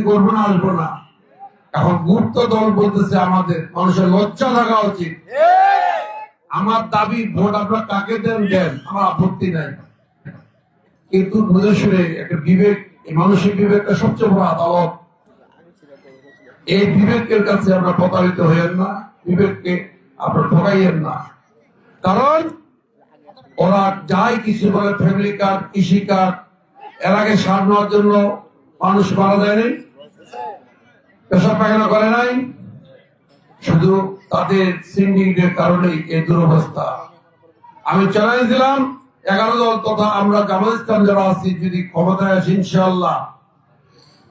রাজনীতি করব না আসব না। এখন গুপ্ত দল বলতেছে আমাদের, মানুষের লজ্জা থাকা উচিত। আমার দাবি, ভোট আপনার কাকে দেন দেন। আমার আপত্তি নাই। কিন্তু বুঝে একটা বিবেক, এই মানুষের বিবেকটা সবচেয়ে বড় আদালত। এই বিবেকের কাছে আমরা প্রতারিত হইয়েন না, বিবেককে আপনার ঠকাইয়েন না। কারণ ওরা যাই কিছু বলে ফ্যামিলি কার্ড, কৃষি কার্ড, এর আগে সার নেওয়ার জন্য মানুষ মারা যায়নি। পেশা পায়খানা করে নাই, শুধু তাদের সিন্ডিকেটের কারণেই এই দুরবস্থা। আমি চ্যালেঞ্জ দিলাম, এগারো দল তথা আমরা জামাত যারা আছি, যদি ক্ষমতায় আসি ইনশাল্লাহ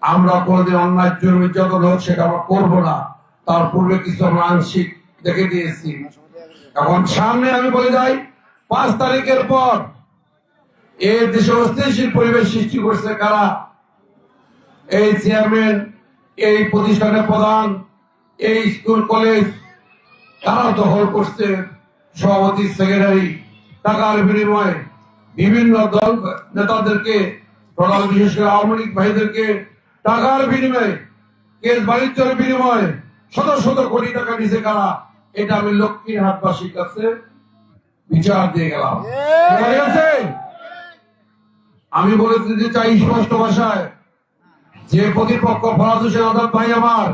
আমরা কোনোদিন অন্যায় জন্য যত হোক, সেটা আমরা করব না। তার পূর্বে কিছু আমরা আংশিক দেখে দিয়েছি। এখন সামনে আমি বলে যাই, পাঁচ তারিখের পর এই দেশে অস্থিতিশীল পরিবেশ সৃষ্টি করছে কারা? এই চেয়ারম্যান এই প্রতিষ্ঠানের প্রধান এই স্কুল কলেজ তারা দখল করছে। সভাপতি সেক্রেটারি টাকার বিনিময়ে বিভিন্ন দল নেতাদেরকে প্রধান বিশেষ করে আওয়ামী লীগ ভাইদেরকে টাকার বিনিময়ে কেস বাণিজ্যের বিনিময়ে শত শত কোটি টাকা নিছে কারা? এটা আমি লক্ষ্মীর হাটবাসীর কাছে বিচার দিয়ে গেলাম। আমি বলে দিতে চাই স্পষ্ট ভাষায় যে প্রতিপক্ষ ফরাজ হোসেন আজাদ ভাই আমার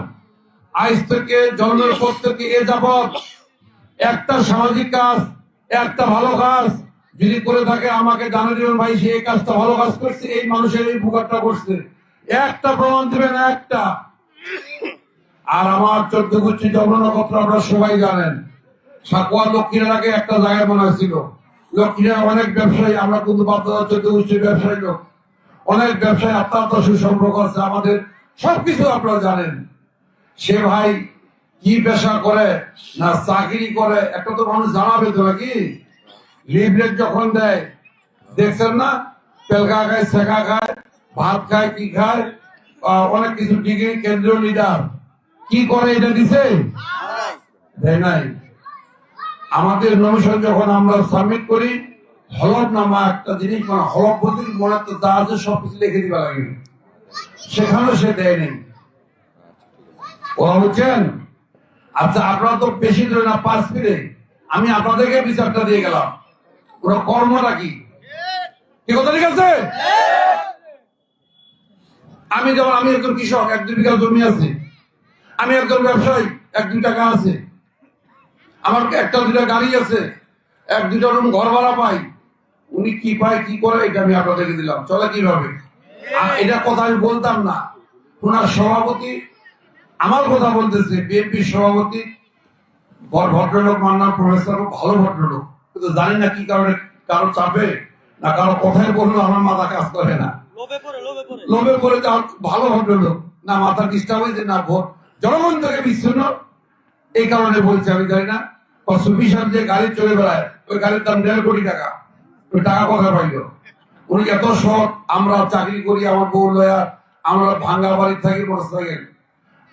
আজ থেকে জন্মের পর থেকে এ যাবৎ একটা সামাজিক কাজ, একটা ভালো কাজ যদি করে থাকে, আমাকে জানা দিবেন ভাই, সে এই কাজটা ভালো কাজ করছে, এই মানুষের এই উপকারটা করছে। একটা প্রমাণ দেবেন, একটা। আর আমার চোদ্দ গুচ্ছি জন্মনক্ষত্র আপনারা সবাই জানেন। সাকুয়া লক্ষ্মীর আগে একটা জায়গায় মনে হয়েছিল লক্ষ্মীরা অনেক ব্যবসায়ী, আমরা কিন্তু বাধ্যতা চোদ্দ ব্যবসায়ী লোক। অনেক ব্যবসায়ী অত্যন্ত সুসম্পর্ক আছে, আমাদের সবকিছু আপনারা জানেন। সে ভাই কি পেশা করে না চাকরি করে, একটা তো মানুষ জানাবে তো নাকি? লিভলেট যখন দেয়, দেখছেন না? পেলকা খায় শেখা খায়, ভাত খায়, কি খায়? অনেক কিছু ডিগ্রি কেন্দ্রীয় লিডার কি করে এটা দিছে? নাই। আমাদের নমিশন যখন আমরা সাবমিট করি হলফ নামা একটা জিনিস মানে হলফ বলতে কি মনে তো যা আছে সবকিছু লিখে দিবা লাগে। সেখানেও সে দেয় নেই। ওরা বুঝছেন আচ্ছা আপনারা তো বেশি ধরে না, পাঁচ ফিরে আমি আপনাদেরকে বিচারটা দিয়ে গেলাম। ওরা কর্মটা কি? কি কথা ঠিক আছে আমি যেমন, আমি একজন কৃষক, এক দুই বিঘা জমি আছে। আমি একজন ব্যবসায়ী, এক দুই টাকা আছে। আমার একটা দুটা গাড়ি আছে। এক দুটা রুম ঘর ভাড়া পাই। উনি কি পায় কি করে এটা আমি আপনাদেরকে দিলাম। চলে কীভাবে? এটা কথা আমি বলতাম না। ওনার সভাপতি আমার কথা বলতেছে বিএনপি সভাপতি। ভদ্রলোক মান্নার প্রফেসর ভালো ভদ্রলোক। কিন্তু জানি না কি কারণে কারও চাপে না কারও কথাই বলল আমার মাথা কাজ করে না। লোভে পড়ে ভালো ভদ্রলোক। না মাথা ডিস্টার্ব হয়েছে না ভোট জনগণ থেকে বিচ্ছিন্ন। এই কারণে বলছে আমি জানি না। সুফি সাহেব যে গাড়ি চলে বেড়ায় ওই গাড়ির দাম দেড় কোটি টাকা। টাকা কথা পাইল? উনি এত সৎ, আমরা চাকরি করি, আমার বউ লয়া, আমরা ভাঙ্গা বাড়ির থাকি মোটরসাইকেল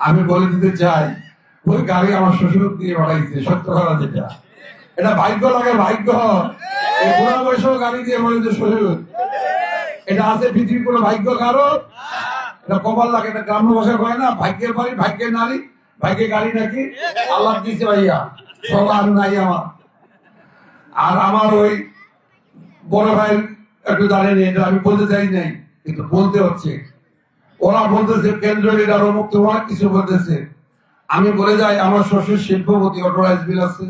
আমি বলে দিতে চাই, ওই গাড়ি আমার শ্বশুর দিয়ে বাড়াইছে, সত্য কথা যেটা। এটা ভাগ্য লাগে, ভাগ্য। বুড়া বয়সেও গাড়ি দিয়ে বাড়াইছে শ্বশুর। এটা আছে পৃথিবীর কোনো ভাগ্য কারও? এটা কপাল লাগে, এটা গ্রাম্য ভাষায় কয় না, ভাগ্যের বাড়ি, ভাগ্যের নারী, ভাগ্যের গাড়ি নাকি? আল্লাহ দিছে ভাইয়া। সব আর নাই আমার। আর আমার ওই বড় ভাই একটু জানেনি এটা আমি বলতে চাই নাই কিন্তু বলতে হচ্ছে। ওরা বলতেছে কেন্দ্র লিডার অমুক তোমার কিছু বলতেছে। আমি বলে যাই আমার শ্বশুর শিল্পপতি অটোরাইজ বিল আছে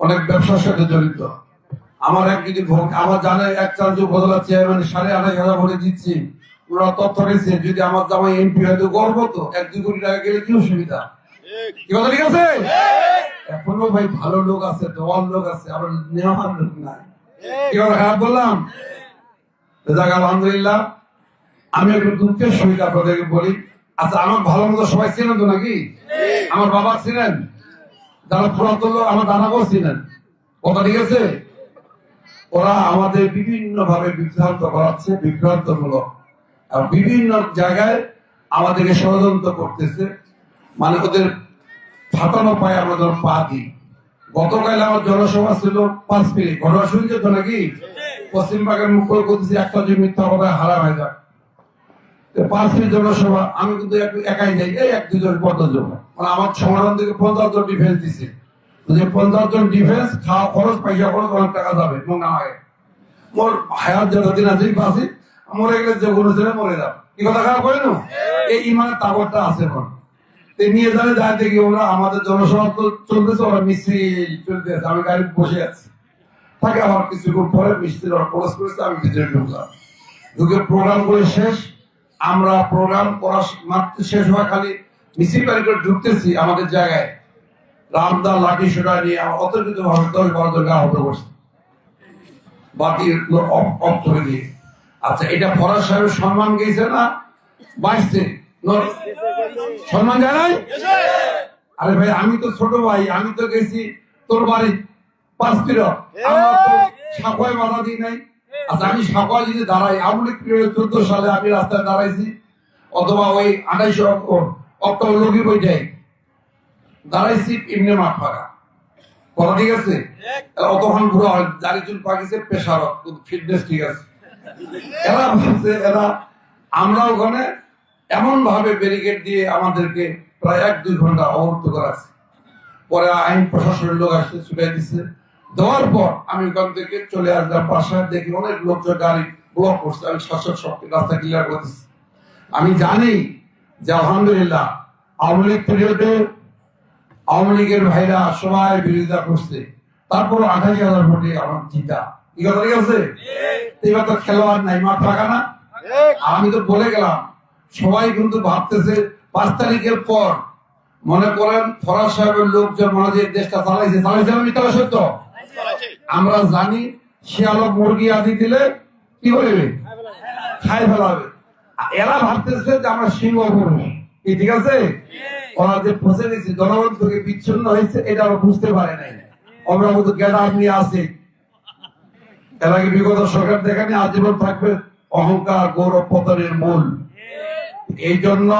অনেক ব্যবসার সাথে জড়িত। আমার এক যদি ভোট আমার জানে এক চার্জ বদলা চেয়ারম্যান সাড়ে আড়াই হাজার ভোটে দিচ্ছি ওরা তথ্য রয়েছে যদি আমার জামাই এমপি হয়তো গর্ব তো এক দুই কোটি টাকা গেলে কি অসুবিধা? কি কথা ঠিক আছে? এখনও ভাই ভালো লোক আছে দেওয়ার লোক আছে আবার নেওয়ার লোক নাই। বললাম? আলহামদুলিল্লাহ। আমি একটু দুঃখের সহিত আপনাদেরকে বলি আচ্ছা আমার ভালো মতো সবাই ছিলেন তো নাকি? আমার বাবা ছিলেন যারা লোক আমার ছিলেন কথা ঠিক আছে? ওরা আমাদের বিভিন্ন ভাবে বিভ্রান্ত করাচ্ছে, বিভ্রান্তমূলক। আর বিভিন্ন জায়গায় আমাদেরকে ষড়যন্ত্র করতেছে। মানে ওদের ফাটানো পায়ে যেন পা দিই। গতকাল আমার জনসভা ছিল পাঁচ মিনিট। ঘটনা শুনছে তো নাকি? পশ্চিমবঙ্গের মুখ্য করতেছি, একটা যে মিথ্যা কথা হারা হয়ে যাক। পাঁচ মিনিট জনসভা, আমি কিন্তু একাই যাই, এই এক দুজন পঞ্চাশ জন মানে আমার সংগঠন থেকে পঞ্চাশ জন ডিফেন্স দিছে। যে পঞ্চাশ জন ডিফেন্স খাওয়া খরচ, পয়সা খরচ, অনেক টাকা যাবে এবং না হয়। মোর হায়াত যতদিন আছে বাসি মরে গেলে যে কোনো ছেলে মরে যাও কি কথা খারাপ করে না এই ইমানের তাবরটা আছে মন নিয়ে যাবে যায় দেখি ওরা আমাদের জনসভা চলতেছে, ওরা মিছিল চলতেছে, আমি গাড়ি বসে আছি। থাকে আমার কিছুক্ষণ পরে মিস্ত্রি ওরা ক্রস করেছে, আমি ভিতরে ঢুকলাম। ঢুকে প্রোগ্রাম করে শেষ, আমরা প্রোগ্রাম করা মাত্র শেষ হওয়া খালি মিছিল করে ঢুকতেছি আমাদের জায়গায়। রামদা, লাঠি সোটা নিয়ে অতর্কিত ভাবে দশ বারো জন আহত করছে। বাতি অফ করে দিয়ে আচ্ছা এটা ফরাজ সাহেবের সম্মান গেছে না? বাঁচছে ন- সম্মান যায় নাই আরে ভাই আমি তো ছোট ভাই আমি তো গেছি তোর বাড়ি পাঁচ কিলো বাধা দিই নাই। আচ্ছা আমি সাকোয় যদি দাঁড়াই আমি চোদ্দ সালে আমি রাস্তায় দাঁড়াইছি অথবা ওই আঠাইশে অক্টোবর লগি বইটাই দাঁড়াইছি এমনি মাঠ ফাঁকা। কথা ঠিক আছে? অতক্ষণ ঘুরে দাড়ি চুল পাকিছে পেশার ফিটনেস ঠিক আছে। এরা ভাবছে এরা আমরা ওখানে এমন ভাবে ব্যারিকেড দিয়ে আমাদেরকে প্রায় এক দুই ঘণ্টা অবরুদ্ধ করাছে পরে আইন প্রশাসনের লোক আসছে ছুটে দিচ্ছে দেওয়ার পর আমি ওখান থেকে চলে আসলাম বাসায় দেখি অনেক লোকজন গাড়ি ব্লক করছে। আমি শাসক শক্তি রাস্তা ক্লিয়ার করতেছি আমি জানি যে আলহামদুলিল্লাহ আওয়ামী লীগ পিরিয়ডে আওয়ামী লীগের ভাইরা সবাই বিরোধিতা করছে। তারপর আঠাশ হাজার ভোটে আমার জিতা। ঠিক আছে? এবার তো খেলোয়াড় নাই মাঠ ফাঁকা না? আমি তো বলে গেলাম সবাই কিন্তু ভাবতেছে, পাঁচ তারিখের পর মনে করেন ফরাজ সাহেবের লোকজন মনে যে দেশটা চালাইছে। চালাইছে সত্য? আমরা জানি শিয়ালক মুরগি আদি দিলে কি করবে? খাই ফেলাবে। এরা ভাবতেছে যে আমরা সিংহ করব কি, ঠিক আছে? ওরা যে ফসে গেছে, জনগণ থেকে বিচ্ছিন্ন হয়েছে, এটা ওরা বুঝতে পারে নাই। আমরা মতো জ্ঞান আপনি আছে। এর আগে বিগত সরকার দেখানি, আজীবন থাকবে অহংকার, গৌরব পতনের মূল। এই জন্য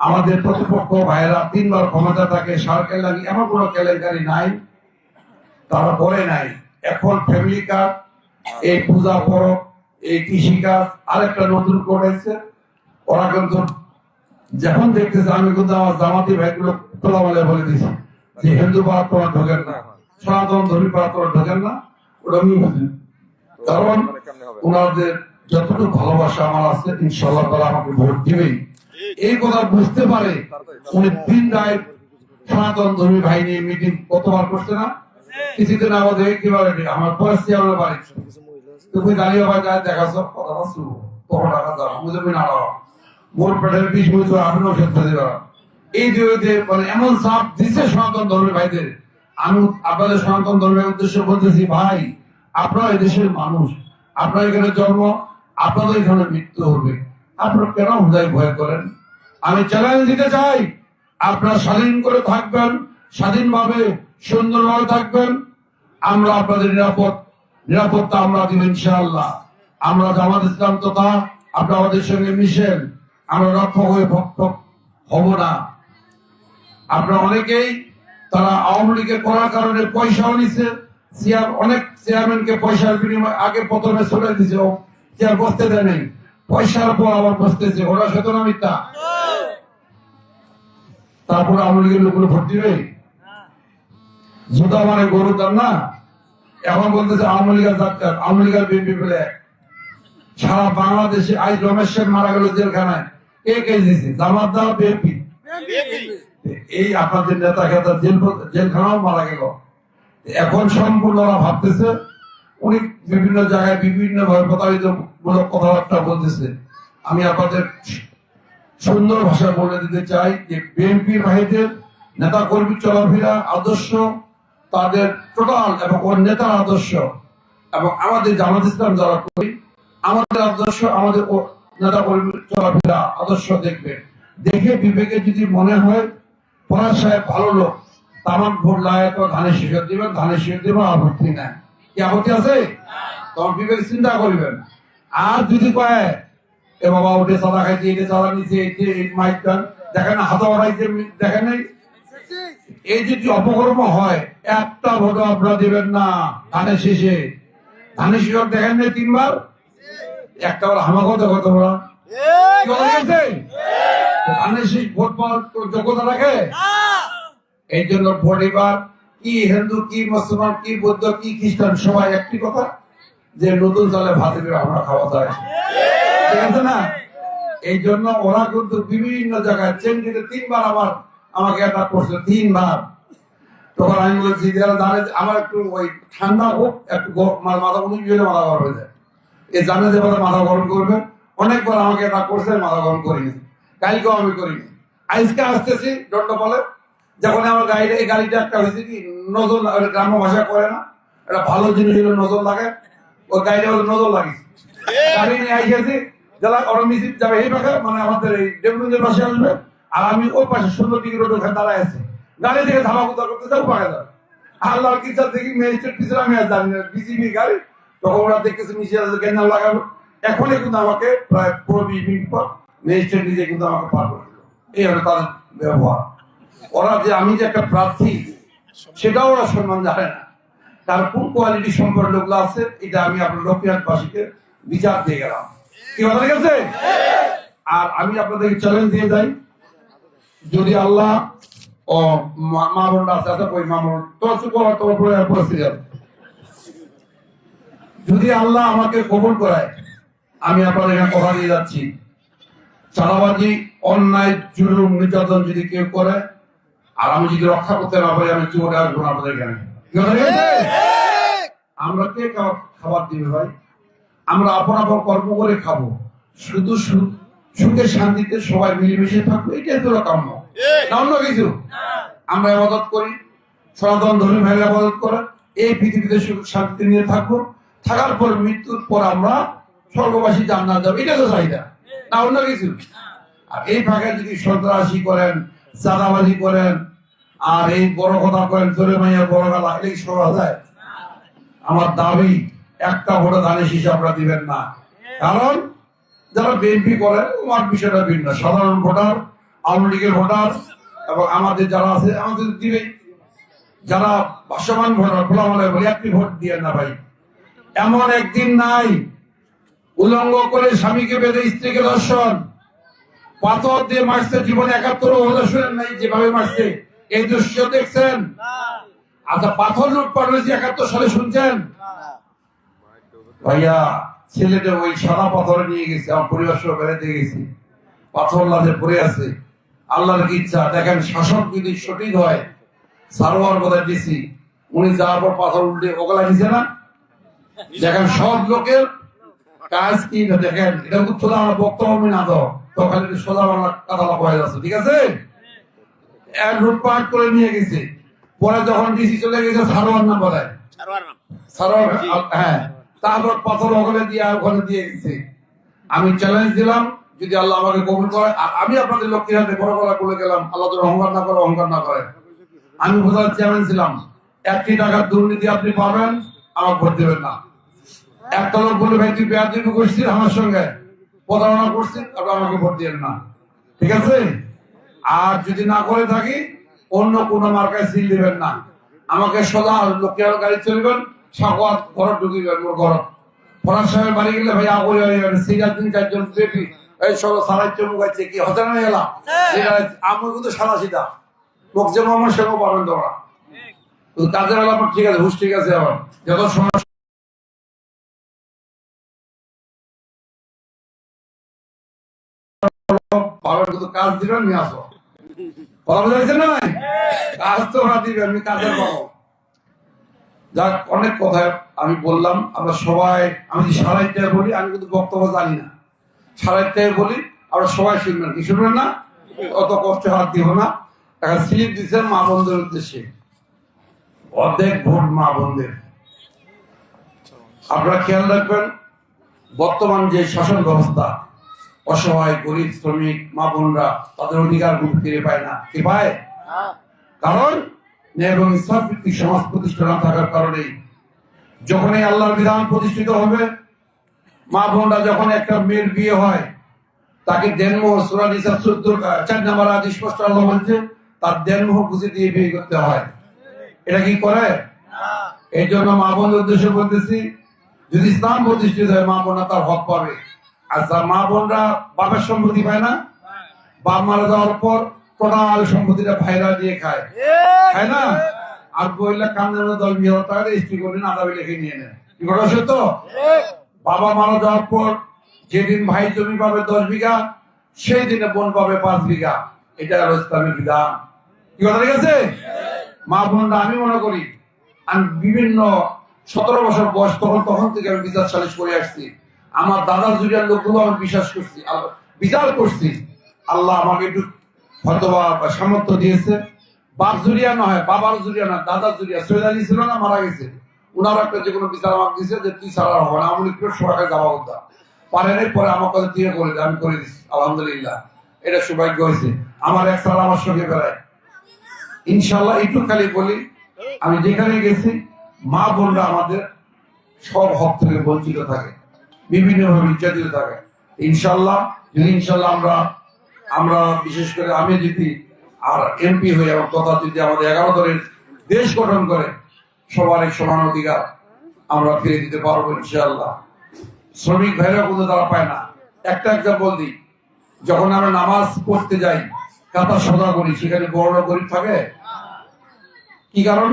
আমাদের প্রতিপক্ষ ভাইয়েরা তিনবার ক্ষমতা থাকে সার কেলানি এমন কোনো কেলেঙ্কারি নাই তারা বলে নাই। এখন ফ্যামিলি কার্ড এই পূজা পরব এই কৃষিকাজ আরেকটা নতুন করেছে ওরা কিন্তু যখন দেখতেছে আমি কিন্তু আমার জামাতি ভাইগুলো তোলা বলে বলে দিছি যে হিন্দু পাড়া তোরা ঢোকেন না সনাতন ধর্মী পাড়া তোরা ঢোকেন না ওটা আমি বুঝি কারণ ওনাদের যতটুকু ভালোবাসা আমার আছে ইনশাল্লাহ তারা আমাকে ভোট দিবেই। এই কথা বুঝতে পারে উনি তিন রায় সনাতন ধর্মী ভাই নিয়ে মিটিং কতবার করছে না? কিছুদিন আমাদের কীভাবে আমার পরিস্থিতি আমার বাড়ি। তুমি দাঁড়িয়ে আবার যায় দেখাছো কথা শুরু কখন টাকা দাও না মোর পেটের বিষ বুঝতে আপনি ওষুধ এই বিরুদ্ধে মানে এমন চাপ দিচ্ছে সনাতন ধর্মের ভাইদের। আমি আপনাদের সনাতন ধর্মের উদ্দেশ্যে বলতেছি, ভাই, আপনারা এই দেশের মানুষ। আপনার এখানে জন্ম আপনাদের এখানে মৃত্যু হবে। আপনারা কেন হুদায় ভয় করেন? আমি চ্যালেঞ্জ দিতে চাই। আপনারা স্বাধীন করে থাকবেন, স্বাধীনভাবে সুন্দরভাবে থাকবেন। আমরা আপনাদের নিরাপদ, নিরাপত্তা আমরা দিব ইনশাআল্লাহ। আমরা জামাত ইসলাম তথা আপনারা আমাদের সঙ্গে মিশেন। আমরা রক্ষক হয়ে ভক্ষক হব না। আপনারা অনেকেই তারা আওয়ামী লীগের করার কারণে পয়সাও নিছে। চেয়ার অনেক চেয়ারম্যানকে পয়সার বিনিময়ে আগে প্রথমে চলে দিছে। বসতে দেয় নাই, পয়সার আবার বসতেছে, ওরা সত না মিথ্যা? তারপর আওয়ামী লীগের লোকগুলো ভোট দিবে? জুতা মানে গরু তার না? এখন বলতেছে আওয়ামী লীগের ডাক্তার আওয়ামী লীগের বিএনপি সারা বাংলাদেশে আজ রমেশ মারা গেল জেলখানায়। কে কে দিয়েছে জামাত দা বিএনপি? এই আপনাদের নেতা খেতা জেল জেলখানাও মারা গেল। এখন সম্পূর্ণ ওরা ভাবতেছে উনি বিভিন্ন জায়গায় বিভিন্ন ভাবে প্রতারিত মূলক কথাবার্তা বলতেছে। আমি আপনাদের সুন্দর ভাষা বলে দিতে চাই যে, বিএনপি ভাইদের নেতা কর্মী চলাফেরা আদর্শ, তাদের টোটাল এবং ওর নেতার আদর্শ এবং আমাদের জামাত ইসলাম যারা করি, আমাদের আদর্শ, আমাদের নেতা কর্মী চলাফেরা আদর্শ দেখবে। দেখে বিবেকে যদি মনে হয় পরাজ সাহেব ভালো লোক, তামাক ভোট লাগায় তো ধানের শিখর দিবেন, ধানের শিখর দিবেন আপত্তি নাই। কি আছে? তখন বিবেক চিন্তা করবেন। আর যদি কয় এ বাবা ওটে চাঁদা খাইছে এটা চাঁদা নিচে এই যে এই মাইক গান দেখেন হাতা বাড়াইছে দেখেন নাই? এই যদি অপকর্ম হয় একটা ভোট আপনারা দিবেন না ধানের শেষে। ধানের শিখর দেখেন নাই তিনবার? একটা বার হামাকো দেখো তোমরা। ধানের শীষ ভোট পাওয়ার যোগ্যতা রাখে? এই জন্য ভোট এবার কি হিন্দু, কি মুসলমান, কি বৌদ্ধ, কি খ্রিস্টান, সবাই একটি কথা, যে নতুন চালে ভাতে আমরা খাওয়া যায়। ঠিক আছে না? এই জন্য ওরা কিন্তু বিভিন্ন জায়গায় চেঙ্গিতে তিনবার আমার, আমাকে অ্যাটাক করছে তিনবার। তখন আমি বলছি যারা আমার একটু ওই ঠান্ডা হোক, একটু মানে মাথা উনি গেলে মাথা গরম হয়ে যায়। এ জানে যে মাথা মাথা গরম করবে। অনেকবার আমাকে এটা করছে, মাথা গরম করিনি। কালকেও আমি করিনি। আজকে আসতেছি, দণ্ডপালে যখন আমার গাড়িটা, এই গাড়িটা একটা হয়েছে কি, নজর গ্রাম্য ভাষা করে না। এটা ভালো জিনিস হলে নজর লাগে। ওই গাড়িটা নজর লাগিস গাড়ি নিয়ে আইসেছি যারা যাবে এই পাশে মানে আমাদের এই পাশে আসবে। আর আমি ওই পাশে সুন্দর রোড ওখানে দাঁড়ায় গাড়ি থেকে ধাবা কুদা করতে যাব, পাকা যাবে। আল্লাহ কি চার দেখি, ম্যাজিস্ট্রেট পিছনে আমি আর জানি না, বিজিবি গাড়ি। তখন ওরা দেখতেছে লাগাবো। এখনই কিন্তু আমাকে প্রায় পনেরো বিশ মিনিট পর মেজিস্ট্রেট নিজে কিন্তু আমাকে পার করে দিল। এই হলো তাদের ব্যবহার। ওরা যে আমি যে একটা প্রার্থী সেটাও ওরা সম্মান জানে না। তার কোন কোয়ালিটি সম্পর্কে লোকগুলো আছে এটা আমি আপনার লক্ষ্মীহাটবাসীকে বিচার দিয়ে গেলাম। কি কথা ঠিক আছে আর আমি আপনাদেরকে চ্যালেঞ্জ দিয়ে যাই। যদি আল্লাহ ও মা- বোনরা আছে আচ্ছা ওই মা বোন? তোমার চুপ করো, তোমার পরিস্থিতি। যদি আল্লাহ আমাকে কবুল করায় আমি আপনাদের এখানে কথা দিয়ে যাচ্ছি। চাঁদাবাজি অন্যায় জুলুম নির্যাতন যদি কেউ করে আর আমি যদি রক্ষা করতে না পারি আমি চলে আসব না আমাদের আছে? আমরা কে খাবার- দিবে ভাই? আমরা আপন আপন কর্ম করে খাব। শুধু সুখে শান্তিতে সবাই মিলেমিশে থাকব এটাই তো কাম্য। না অন্য কিছু? আমরা আবাদত করি সনাতন ধর্মী ভাইয়ের আবাদত করে এই পৃথিবীতে সুখ শান্তি নিয়ে থাকব। থাকার পর মৃত্যুর পর আমরা স্বর্গবাসী জান্নাত যাব। এটা তো চাহিদা। না অন্য কিছু? আর এই ফাঁকে যদি সন্ত্রাসী করেন চাঁদাবাজি করেন আর এই বড় কথা করেন জোরে মাইয়ার বড় গলা এই শোনা যায় আমার দাবি, একটা ভোটে ধানের শীষ আপনারা দিবেন না। কারণ যারা বিএনপি করে আমার বিষয়টা ভিন্ন। সাধারণ ভোটার, আওয়ামী লীগের ভোটার এবং আমাদের যারা আছে, আমাদের দিবে যারা ভাষ্যমান ভোটার খোলা বলে একটি ভোট দিয়ে না ভাই। এমন একদিন নাই, উলঙ্গ করে স্বামীকে বেঁধে স্ত্রীকে দর্শন পাথর দিয়ে মারছে, জীবনে একাত্তর হলে শুনেন নাই যেভাবে মারছে। এই দৃশ্য দেখছেন? আচ্ছা পাথর লুটপাট হয়েছে একাত্তর সালে, শুনছেন? ভাইয়া, ছেলেটা ওই সাদা পাথরে নিয়ে গেছে, আমার পরিবার সহ বেড়াতে গেছি। পাথর লাদে পড়ে আছে। আল্লাহর ইচ্ছা? দেখেন শাসক যদি সঠিক হয়, সারোয়ার বোধহয় দিছি। উনি যাওয়ার পর পাথর উল্টে ওগুলা নিছে না? দেখেন সব লোকের কাজ কি দেখেন, এটা সোজা আমার বক্তব্য না তো খালি সোজা বাংলা কথা হয়ে যাচ্ছে, ঠিক আছে? লুটপাট করে নিয়ে গেছে। পরে যখন ডিসি চলে গেছে সারোয়ার নাম বলায় সারোয়ার হ্যাঁ। তারপর পাথর ওখানে দিয়ে ওখানে দিয়ে গেছে। আমি চ্যালেঞ্জ দিলাম যদি আল্লাহ আমাকে কবুল করে আর আমি আপনাদের লক্ষ্মীর হাতে বড় গলা করে গেলাম আল্লাহ তোর অহংকার না করে অহংকার না করে। আমি বোঝার চ্যালেঞ্জ ছিলাম। একটি টাকার দুর্নীতি আপনি পাবেন আমার ভোট দেবেন না। একটা লোক বলে ভাই তুই পেয়ার করছিস আমার সঙ্গে। প্রতারণা করছিস আপনি আমাকে ভোট দিবেন না। ঠিক আছে? আর যদি না করে থাকি, অন্য কোন মার্কায় সিল দিবেন না। আমাকে সোজা লোকের গাড়ি চলবেন, সাগর ঘর ঢুকিবেন মোর ঘর। ফরাজ সাহেবের বাড়ি গেলে ভাই আগরে হয়ে যাবে সিগার দিন চারজন বেপি এই সব সারাই চমুক আছে কি? হতে না এলাম আমার কিন্তু সারা সিধা। যেমন আমার পাবেন তোমরা। কাজের বেলা ঠিক আছে, হুশ ঠিক আছে আবার। যত কিন্তু কাজ দিবেন, নিয়ে আসো। আমি যাক, অনেক কথা আমি বললাম, আমরা সবাই, আমি সারাইটায় বলি, আমি কিন্তু বক্তব্য জানি না। সারাইটায় বলি, আমরা সবাই শুনবেন কি শুনবেন না? অত কষ্ট হাত দিব না। একটা স্লিপ দিচ্ছেন মা বন্ধুর উদ্দেশ্যে। অর্ধেক ভোট মা বন্ধের আপনারা খেয়াল রাখবেন, বর্তমান যে শাসন ব্যবস্থা অসহায় গরিব শ্রমিক মা বোনরা তাদের অধিকার ফিরে পায় না। কি পায়? কারণ ন্যায় এবং ইসলাম ভিত্তিক সমাজ প্রতিষ্ঠা না থাকার কারণে যখন এই আল্লাহর বিধান প্রতিষ্ঠিত হবে মা বোনরা যখন একটা মেয়ের বিয়ে হয় তাকে দেনমোহ সুরা নিসা চোদ্দ চার নাম্বার আজ স্পষ্ট আল্লাহ বলছে তার দেনমোহ বুঝে দিয়ে বিয়ে করতে হয়। এটা কি করে? এই জন্য মা বোনদের উদ্দেশ্যে বলতেছি যদি ইসলাম প্রতিষ্ঠিত হয় মা বোনা তার হক পাবে। আচ্ছা মা বোনরা বাপের সম্পত্তি পায় না, বাপ মারা যাওয়ার পর টোটাল সম্পত্তিটা ভাইরা দিয়ে খায়। খায় না? আর বইলা কান্দের দল হতে হবে স্ত্রী করে আদা লিখে নিয়ে কি কথা সত্য? বাবা মারা যাওয়ার পর যেদিন ভাই জমি পাবে দশ বিঘা সেই দিনে বোন পাবে পাঁচ বিঘা। এটা হলো ইসলামের বিধান। কি কথা ঠিক আছে? মা বোনরা, আমি মনে করি, আমি বিভিন্ন সতেরো বছর বয়স তখন তখন থেকে আমি বিচার সালিশ করে আসছি। আমার দাদা জুড়িয়ার লোকগুলো আমি বিশ্বাস করছি বিচার করছি। আল্লাহ আমাকে একটু হয়তো বা সামর্থ্য দিয়েছে। বাপ জুরিয়া নয়, বাবার জুরিয়া না, দাদার জুরিয়া। সৈয়দ আলী ছিল না, মারা গেছে। উনার একটা যে কোনো বিচার আমাকে দিয়েছে যে তুই ছাড়া হবে না। আমি একটু সবাইকে যাওয়া করতাম পারে নাই পরে আমার কথা তুই করে আমি করে দিচ্ছি আলহামদুলিল্লাহ। এটা সৌভাগ্য হয়েছে। আমার এক সাল আমার সঙ্গে বেড়ায়। ইনশাল্লাহ একটু খালি বলি, আমি যেখানে গেছি, মা বোনরা আমাদের সব হক থেকে বঞ্চিত থাকে। বিভিন্ন ভাবে নির্যাতিত থাকে। ইনশাল্লাহ যদি ইনশাল্লাহ আমরা আমরা বিশেষ করে আমি যদি আর এমপি হয়ে এবং তথা যদি আমাদের এগারো দলের দেশ গঠন করে সবার এই সমান অধিকার আমরা ফিরে দিতে পারব ইনশাল্লাহ শ্রমিক ভাইরা কিন্তু তারা পায় না। একটা এক্সাম্পল দিই, যখন আমরা নামাজ পড়তে যাই কাতা সদা করি, সেখানে বড় গরিব থাকে? কি কারণ?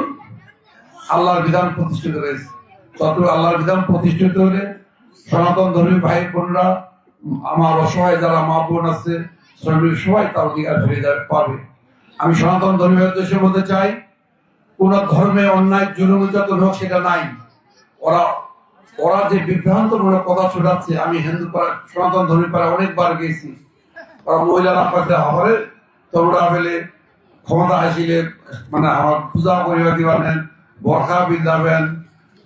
আল্লাহর বিধান প্রতিষ্ঠিত রয়েছে তত আল্লাহর বিধান প্রতিষ্ঠিত হলে সনাতন ধর্মী ভাই বোনরা আমার অসহায় যারা মা বোন আছে শ্রমিক সবাই তার অধিকার ফিরে যাবে পাবে আমি সনাতন ধর্মীয় উদ্দেশ্যে বলতে চাই, কোন ধর্মে অন্যায়, জুলুম, নির্যাতন হোক, সেটা নাই। ওরা ওরা যে বিভ্রান্তমূলক কথা ছড়াচ্ছে আমি হিন্দু পাড়া সনাতন ধর্মী পাড়ায় অনেকবার গেছি। ওরা মহিলারা পাশে হবে তোমরা বেলে ক্ষমতা আসিলে মানে আমার পূজা করিবা দিবানেন, বরখা বিদ্যাবেন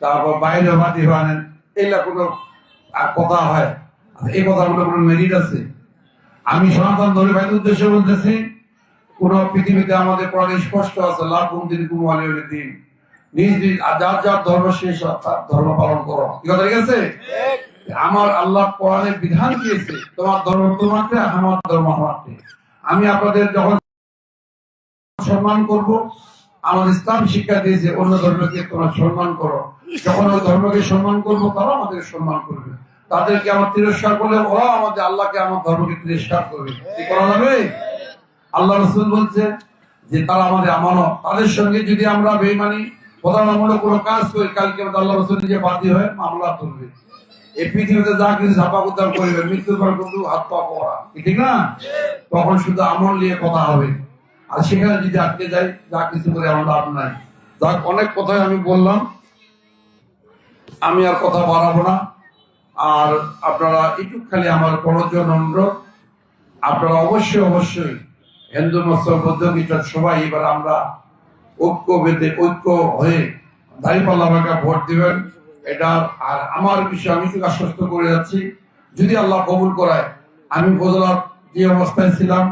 তারপর বাইরে মা দিবানেন এইলা কোনো আহ, কথা হয়। এই কথাগুলো কোনো মেরিট আছে? আমি সনাতন ধর্মী ভাইদের উদ্দেশ্যে বলতেছি কোন পৃথিবীতে আমাদের কোরআনে স্পষ্ট আছে লাভ দিন কুমালী দিন। নিজ নিজ যার যার ধর্ম শেষ তার ধর্ম পালন করো। ঠিক আছে? আমার আল্লাহ কোরআনের বিধান দিয়েছে তোমার ধর্ম তোমাকে আমার ধর্ম আমাকে। আমি আপনাদের যখন সম্মান করব আমাদের ইসলাম শিক্ষা দিয়েছে অন্য ধর্মকে তোমরা সম্মান করো। যখন ওই ধর্মকে সম্মান করব তারা আমাদের সম্মান করবে। তাদেরকে আমার তিরস্কার করলে ওরা আমাদের আল্লাহকে আমার ধর্মকে তিরস্কার করবে। কি করা যাবে আল্লাহ রসুল বলছে যে, তারা আমাদের আমানত। তাদের সঙ্গে যদি আমরা বেইমানি প্রতারণামূলক কোনো কাজ করি, কালকে আল্লাহ রসুল নিজে বাদী হয়ে মামলা তুলবে। এই পৃথিবীতে যা কিছু ঝাপা উদ্ধার করবে, মৃত্যুর পর কিন্তু হাত পা পড়া। ঠিক না? তখন শুধু আমল নিয়ে কথা হবে। আর সেখানে যদি আটকে যাই যা কিছু করে আমার লাভ নাই। যাক, অনেক কথাই আমি বললাম। আমি আর কথা বাড়াবো না। আর আপনারা একটু খালি আমার প্রয়োজন অনুরোধ। আপনারা অবশ্যই অবশ্যই হিন্দু, মুসলিম, বৌদ্ধ সবাই এবার আমরা ঐক্য বেঁধে ঐক্য হয়ে দাঁড়িপাল্লা ভোট দিবেন। এটা আর আমার বিষয়ে আমি তো আশ্বস্ত করে যাচ্ছি। যদি আল্লাহ কবুল করায়, আমি ফজলার যে অবস্থায় ছিলাম,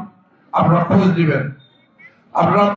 আপনারা খোঁজ দিবেন। আপনারা